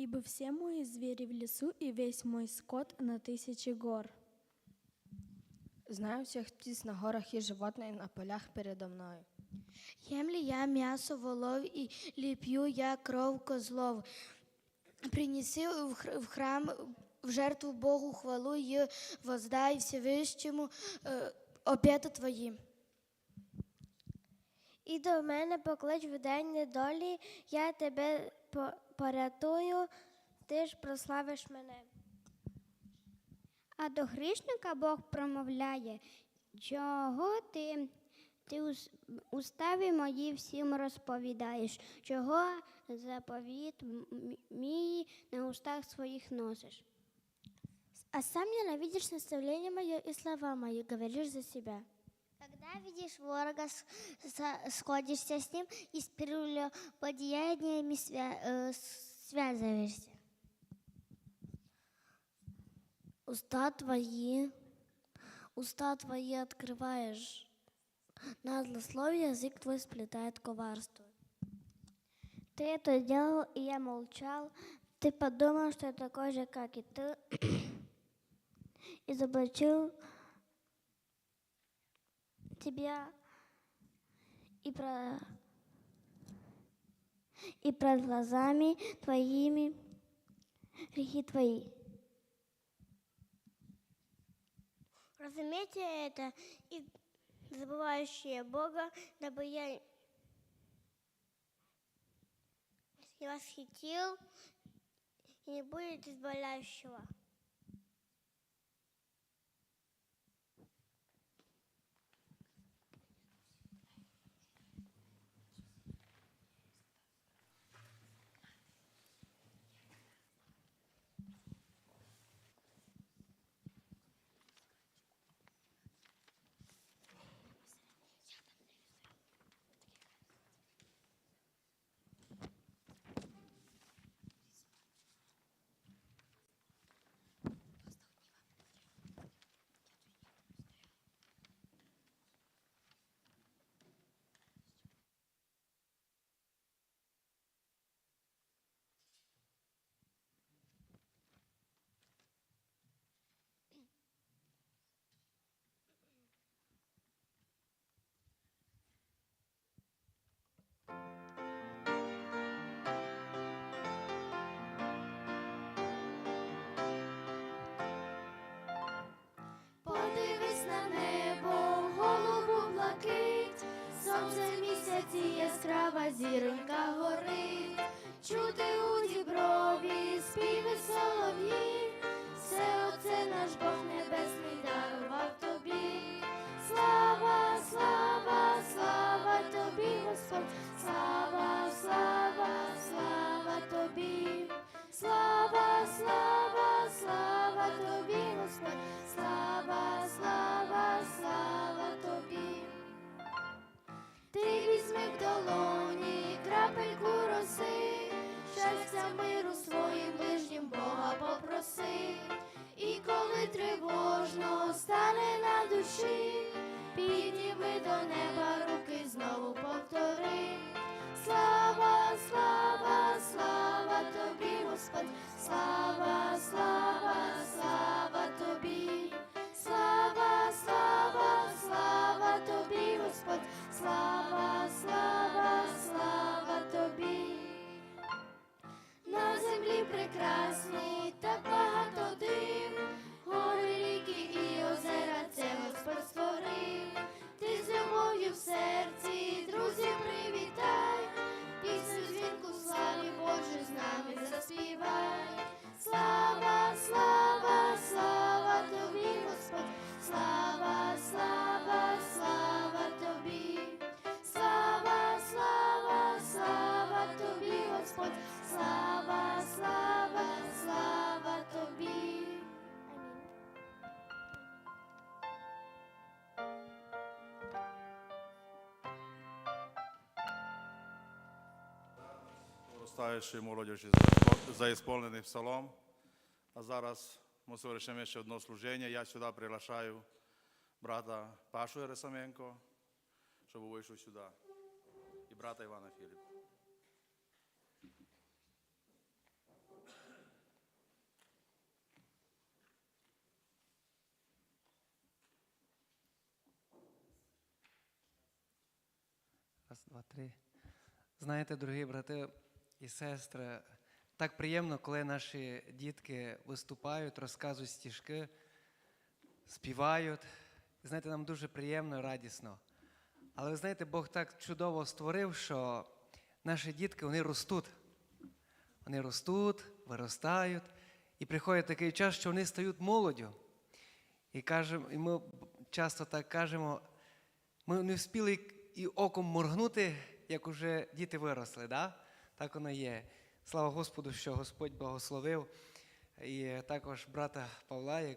ибо все мои звери в лесу и весь мой скот на тысячи гор. Знаю всех птиц на горах и животные на полях передо мною. Ем ли я мясо волов и ли пью я кров козлов? Принеси в храм в жертву Богу хвалу и воздай Всевищему е, опята твої. І до мене поклич в день недолі, я тебе по- порятую, ти ж прославиш мене. А до грішника Бог промовляє, чого ти, ти уставі мої всім розповідаєш, чого заповіт мій на устах своїх носиш. А сам ненавидишь наставление мое и слова мои, говоришь за себя. Когда видишь ворога, сходишься с ним и с прелюбодеяниями свя- э, связываешься. Уста твои, уста твои открываешь. На злословие язык твой сплетает коварство. Ты это делал, и я молчал. Ты подумал, что я такой же, как и ты, изоблачил тебя и про и пред глазами твоими грехи твои. Разумейте это и забывающие Бога, дабы я не восхитил и не будет избавляющего. Зіронька горить, чути у діброві співи солов'ї, все оце наш Бог небесний дарував тобі. Слава, слава, слава тобі, Господь, слава, слава, слава тобі. Слава, слава, тривожно стане на душі, наростаючої молодіжі за исполненный псалом. А зараз ми совершимо ще одне служення. Я сюди приглашаю брата Пашу Ересаменко, щоб вийшов сюди, і брата Івана Філіпа. Раз, два, три. Знаєте, дорогі брати, і сестри, так приємно, коли наші дітки виступають, розказують стіжки, співають. Знаєте, нам дуже приємно і радісно. Але ви знаєте, Бог так чудово створив, що наші дітки вони ростуть. Вони ростуть, виростають, і приходить такий час, що вони стають молоддю. І, кажемо, і ми часто так кажемо, ми не встигли і оком моргнути, як уже діти виросли. Да? Так воно є. Слава Господу, що Господь благословив. І також брата Павла,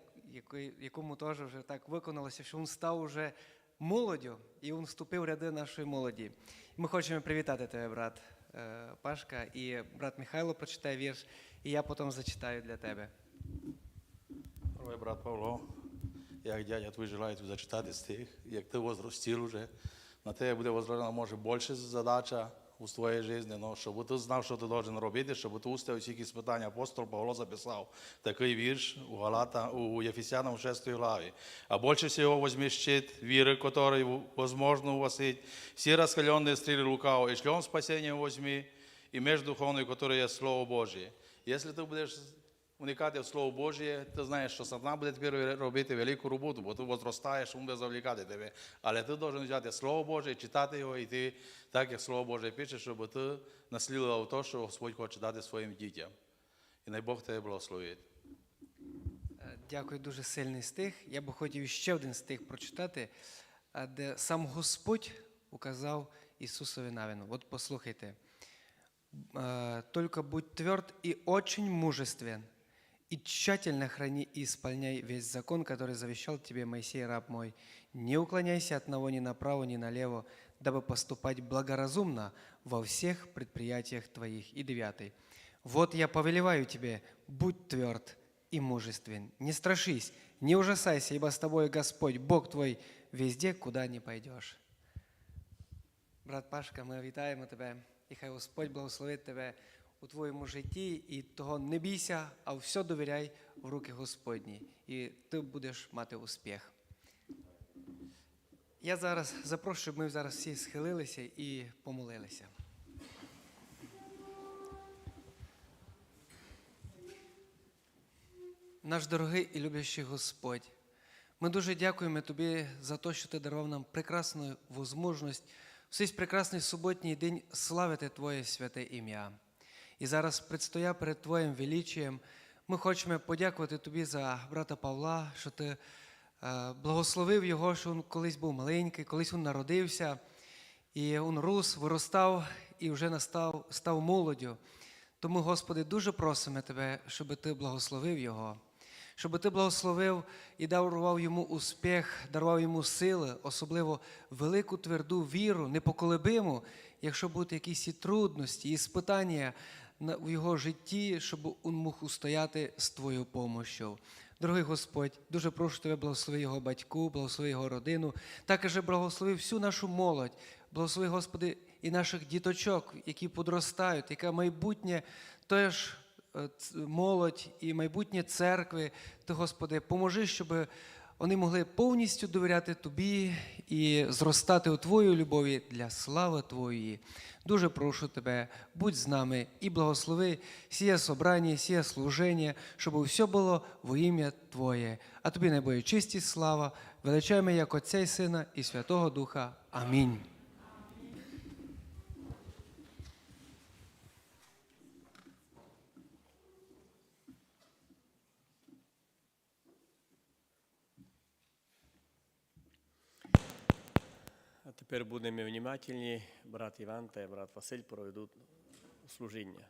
якому теж вже так виконалося, що він став уже молоддю, і він вступив в ряди нашої молоді. Ми хочемо привітати тебе, брат е, Пашка, і брат Михайло прочитає вірш, і я потім зачитаю для тебе. Прво брат Павло, як дядя твій желає тобі зачитати стих, як ти возростив уже, на тебе буде возложена, може, більше задача у твоїй житті, но щоб ти знав, що ти должен робити, щоб ти устояв всі якісь питання. Апостол Павло записав такий вірш у Галата, у Єфесянам 6 главі. А більше всього возьми щит віри, который возможно увосить, всі раскаленные стріли лукавого, і шлем спасения возьми, і меч духовний, который є Слово Божє. Якщо ти будеш уникати в Слово Божє, ти знаєш, що сатана буде тепер робити велику роботу, бо ти возростаєш, він буде завлікати тебе. Але ти должен взяти Слово Боже, читати його, і ти, так як Слово Боже пише, щоб ти наслідував те, що Господь хоче дати своїм дітям. І най Бог тебе благословить. Е, Дякую, дуже сильний стих. Я би хотів ще один стих прочитати, е, де сам Господь указав Ісусові навину. От послухайте. Е, «Только будь тверд и очень мужествен, и тщательно храни и исполняй весь закон, который завещал тебе Моисей, раб мой. Не уклоняйся от одного ни направо, ни налево, дабы поступать благоразумно во всех предприятиях твоих». И девятый. «Вот я повелеваю тебе, будь тверд и мужествен, не страшись, не ужасайся, ибо с тобой Господь, Бог твой, везде, куда не пойдешь». Брат Пашка, ми вітаємо тебе, і хай Господь благословить тебе у твоєму житті, і того не бійся, а все довіряй в руки Господні, і ти будеш мати успіх. Я зараз запрошую, щоб ми зараз всі схилилися і помолилися. Наш дорогий і люблячий Господь, ми дуже дякуємо Тобі за те, що Ти дарував нам прекрасну можливість в цей прекрасний суботній день славити Твоє святе ім'я. І зараз, предстоя перед Твоїм величієм, ми хочемо подякувати Тобі за брата Павла, що Ти е, благословив його, що він колись був маленький, колись він народився, і він рос, виростав і вже настав, став молоддю. Тому, Господи, дуже просимо Тебе, щоб Ти благословив його, щоб Ти благословив і дарував йому успіх, дарував йому сили, особливо велику тверду віру, непоколебиму, якщо будуть якісь і трудності, і спитання в його житті, щоб він мог устояти з Твоєю помощю. Дорогий Господь, дуже прошу Тебе, благослови його батьку, благослови його родину, також благослови всю нашу молодь, благослови, Господи, і наших діточок, які подростають, яке майбутнє теж е, молодь і майбутнє церкви. Ти, Господи, поможи, щоб вони могли повністю довіряти Тобі і зростати у Твоїй любові для слави Твоєї. Дуже прошу Тебе, будь з нами і благослови сіє собрання, сіє служення, щоб все було во ім'я Твоє. А Тобі найбоє чисті слава, величаємо як Отця і Сина і Святого Духа. Амінь. А тепер будемо внимательні. Брат Іван та брат Василь проведуть служіння.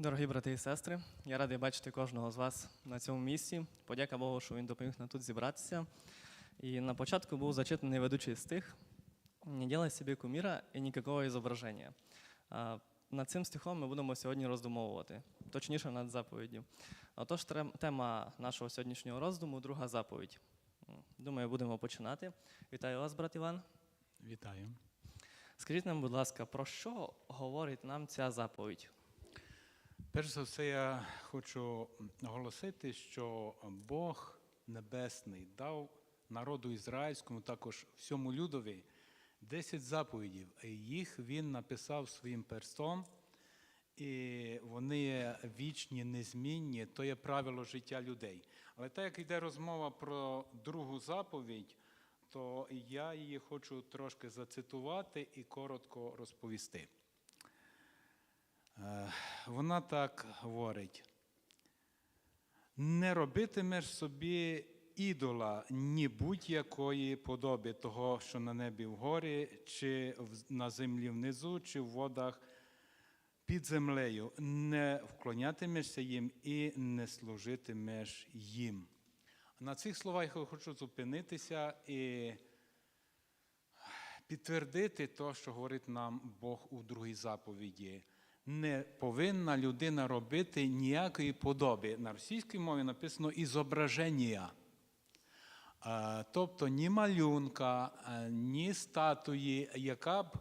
Дорогі брати і сестри, я радий бачити кожного з вас на цьому місці. Подяка Богу, що він допоміг нам тут зібратися. І на початку був зачитаний ведучий стих «Не делай собі куміра і ніякого зображення». Над цим стихом ми будемо сьогодні роздумовувати, точніше над заповіддю. Отож, тема нашого сьогоднішнього роздуму друга заповідь. Думаю, будемо починати. Вітаю вас, брат Іван. Вітаю. Скажіть нам, будь ласка, про що говорить нам ця заповідь? Перш за все, я хочу оголосити, що Бог Небесний дав народу ізраїльському, також всьому людові, 10 заповідів. Їх він написав своїм перстом, і вони є вічні, незмінні, то є правило життя людей. Але так як йде розмова про другу заповідь, то я її хочу трошки зацитувати і коротко розповісти. Е, Вона так говорить: не робитимеш собі ідола ні будь-якої подоби того, що на небі вгорі, чи на землі внизу, чи в водах під землею. Не вклонятимешся їм і не служитимеш їм. На цих словах я хочу зупинитися і підтвердити те, що говорить нам Бог у другій заповіді. Не повинна людина робити ніякої подоби. На російській мові написано ізображення. Е, Тобто ні малюнка, е, ні статуї, яка б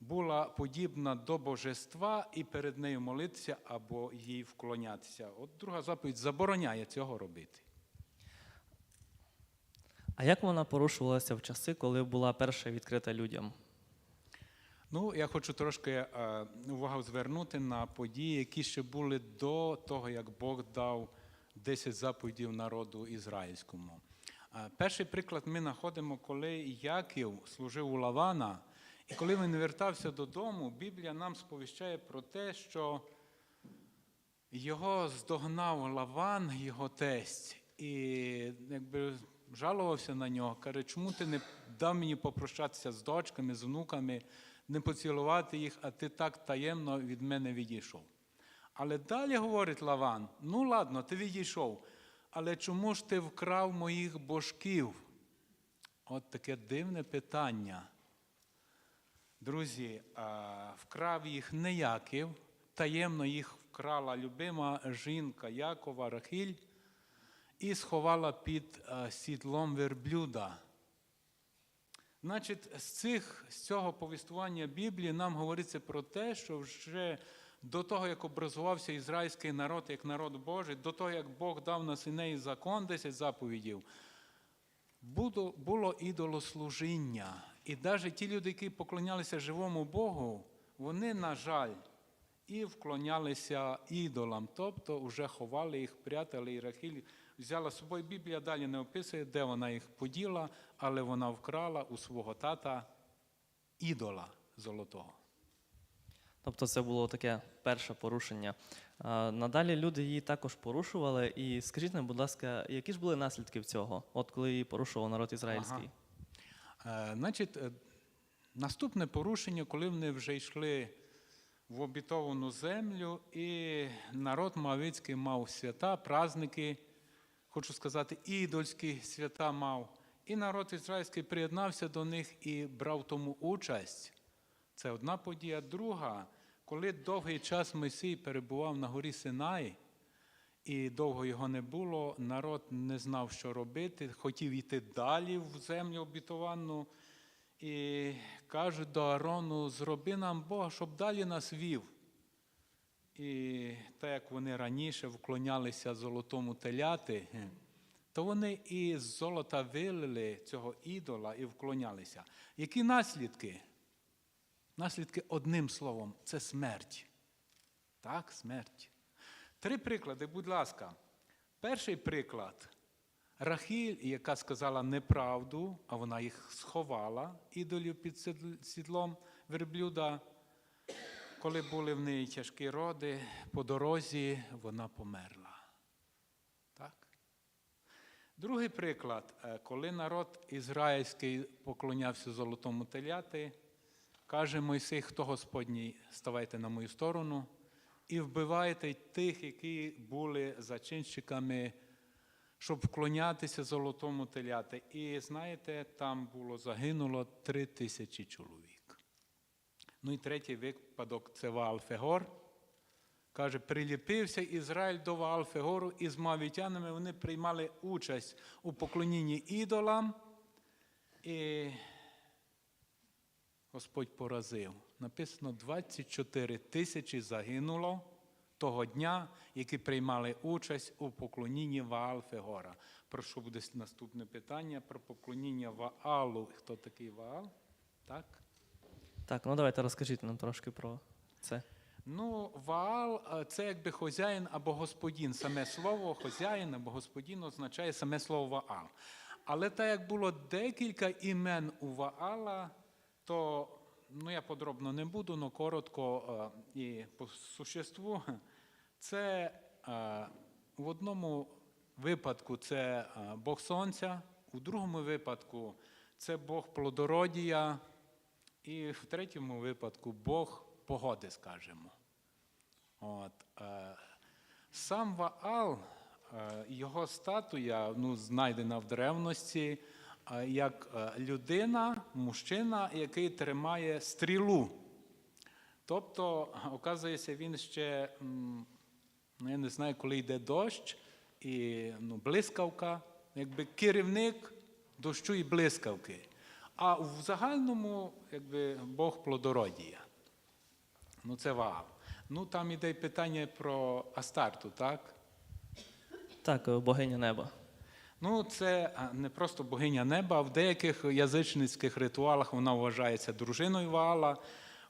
була подібна до божества і перед нею молитися або їй вклонятися. От друга заповідь забороняє цього робити. А як вона порушувалася в часи, коли була перша відкрита людям? Ну, я хочу трошки е, увагу звернути на події, які ще були до того, як Бог дав 10 заповідей народу ізраїльському. Е, перший приклад ми знаходимо, коли Яків служив у Лавана, і коли він вертався додому, Біблія нам сповіщає про те, що його здогнав Лаван, його тесть, і якби жалувався на нього. Каже, чому ти не дав мені попрощатися з дочками, з внуками, не поцілувати їх, а ти так таємно від мене відійшов. Але далі говорить Лаван: ну ладно, ти відійшов, але чому ж ти вкрав моїх божків? От таке дивне питання. Друзі, вкрав їх не Яків, таємно їх вкрала любима жінка Якова Рахіль і сховала під сідлом верблюда. Значить, з, цих, з цього повістування Біблії нам говориться про те, що вже до того, як образувався ізраїльський народ як народ Божий, до того, як Бог дав на синеї закон 10 заповідів, було, ідолослужіння. І навіть ті люди, які поклонялися живому Богу, вони, на жаль, і вклонялися ідолам, тобто вже ховали їх, прятали, і Рахіль взяла з собою. Біблія далі не описує, де вона їх поділа, але вона вкрала у свого тата ідола золотого. Тобто це було таке перше порушення. Надалі люди її також порушували. І скажіть нам, будь ласка, які ж були наслідки цього, от коли її порушував народ ізраїльський? Е, Значить, е, наступне порушення, коли вони вже йшли в обітовану землю, і народ Моавицький мав свята, праздники, хочу сказати, ідольські свята мав. І народ ізраїльський приєднався до них і брав тому участь. Це одна подія. Друга, коли довгий час Мойсій перебував на горі Синай, і довго його не було, народ не знав, що робити, хотів йти далі в землю обітовану. І кажуть до Арону, зроби нам Бога, щоб далі нас вів. І так як вони раніше вклонялися золотому теляти, то вони із золота вилили цього ідола і вклонялися. Які наслідки? Наслідки одним словом це смерть. Так, смерть. Три приклади, будь ласка. Перший приклад Рахіль, яка сказала неправду, а вона їх сховала ідолів під сідлом верблюда. Коли були в неї тяжкі роди, по дорозі вона померла. Так? Другий приклад, е, коли народ ізраїльський поклонявся золотому теляти, каже Мойсей, хто Господній, ставайте на мою сторону. і вбиваєте тих, які були зачинщиками, щоб вклонятися золотому теляти. І знаєте, там було загинуло три тисячі чоловік. Ну і третій випадок це Ваалфегор. Каже, приліпився Ізраїль до Ваалфегору, і з мавітянами вони приймали участь у поклонінні ідолам. І Господь поразив. Написано, 24 тисячі загинуло того дня, які приймали участь у поклонінні Ваал-Фегора. Про буде наступне питання? Про поклоніння Ваалу. Хто такий Ваал? Так? Так, ну давайте розкажіть нам трошки про це. Ну, Ваал е, це якби хазяїн або господін. Саме слово хазяїн або господин означає саме слово Ваал. Але так як було декілька імен у Ваала, то ну, я подробно не буду, але коротко е, і по существу. Це е, в одному випадку це Бог Сонця, у другому випадку це Бог плодородія, і в третьому випадку Бог погоди, скажімо. От, е, сам Ваал, е, його статуя ну, знайдена в древності е, як людина, мужчина, який тримає стрілу. Тобто, оказується, він ще, ну, я не знаю, коли йде дощ і ну, блискавка, якби керівник дощу і блискавки. А в загальному, якби Бог плодородія. Ну, це Ваал. Ну, там іде питання про Астарту, так? Так, е, богиня неба. Ну, це не просто богиня неба, а в деяких язичницьких ритуалах вона вважається дружиною Ваала.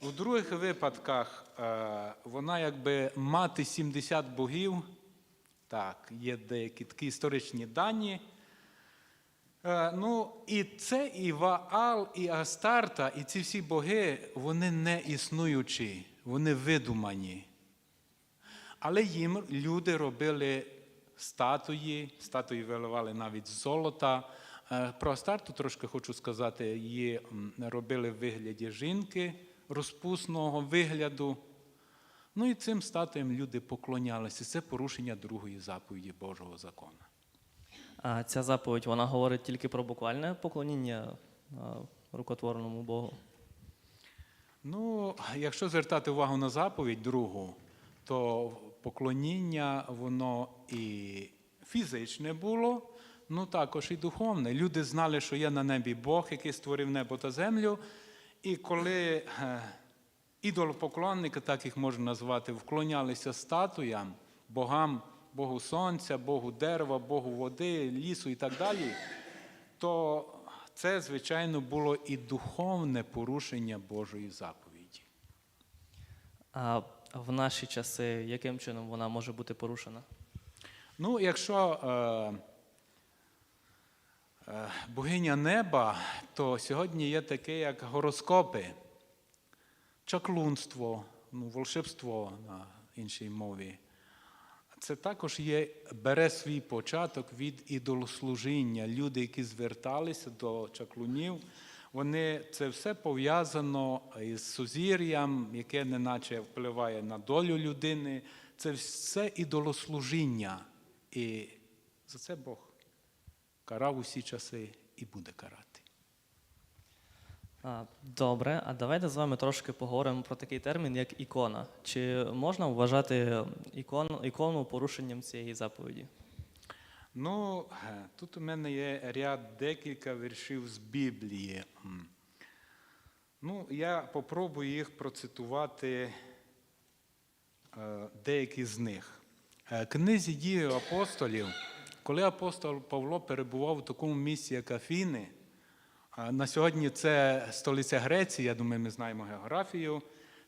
У других випадках е, вона якби мати 70 богів. Так, є деякі такі історичні дані. Е, ну, і це і Ваал, і Астарта, і ці всі боги, вони не існуючі, вони видумані. Але їм люди робили статуї, статуї виливали навіть золота. Е, Про Астарту трошки хочу сказати, її робили в вигляді жінки розпусного вигляду. Ну і цим статуям люди поклонялися. Це порушення другої заповіді Божого закону. А ця заповідь вона говорить тільки про буквальне поклоніння рукотворному Богу. Ну, якщо звертати увагу на заповідь другу, то поклоніння воно і фізичне було, ну також і духовне. Люди знали, що є на небі Бог, який створив небо та землю. І коли е, ідолопоклонники, так їх можна назвати, вклонялися статуям, богам, Богу сонця, Богу дерева, Богу води, лісу і так далі, то це, звичайно, було і духовне порушення Божої заповіді. А в наші часи яким чином вона може бути порушена? Ну, якщо е, е, богиня неба, то сьогодні є таке, як гороскопи, чаклунство, ну, волшебство на іншій мові. Це також є, бере свій початок від ідолослужіння. Люди, які зверталися до чаклунів, вони це все пов'язано із сузір'ям, яке неначе впливає на долю людини. Це все ідолослужіння. І за це Бог карав усі часи і буде карати. Добре, а давайте з вами трошки поговоримо про такий термін, як ікона. Чи можна вважати ікон, ікону порушенням цієї заповіді? Ну, е, тут у мене є ряд декілька віршів з Біблії. Ну, я попробую їх процитувати е, деякі з них. Е, Книзі дії апостолів, коли апостол Павло перебував у такому місці, як Афіни, на сьогодні це столиця Греції, я думаю, ми знаємо географію,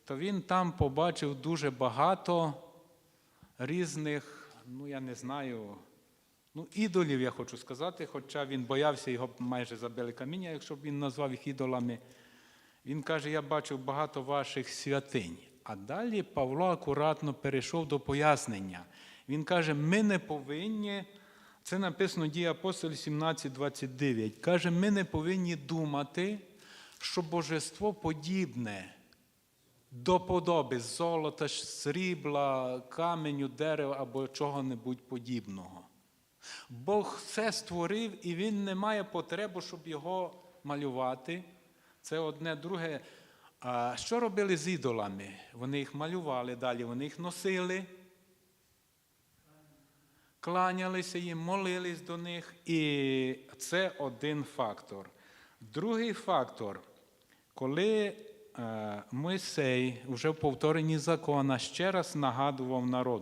то він там побачив дуже багато різних, ну я не знаю, ну, ідолів, я хочу сказати, хоча він боявся, його майже забили каміння, якщо б він назвав їх ідолами. Він каже, я бачив багато ваших святинь. А далі Павло акуратно перейшов до пояснення. Він каже, ми не повинні, це написано в дії апостолів 17,29. Каже, ми не повинні думати, що божество подібне до подоби золота, срібла, каменю, дерева або чого-небудь подібного. Бог все створив, і він не має потреби, щоб його малювати. Це одне друге. А що робили з ідолами? Вони їх малювали далі, вони їх носили, кланялися їм, молились до них. І це один фактор. Другий фактор, коли е, Мойсей вже в повторенні закона ще раз нагадував народ.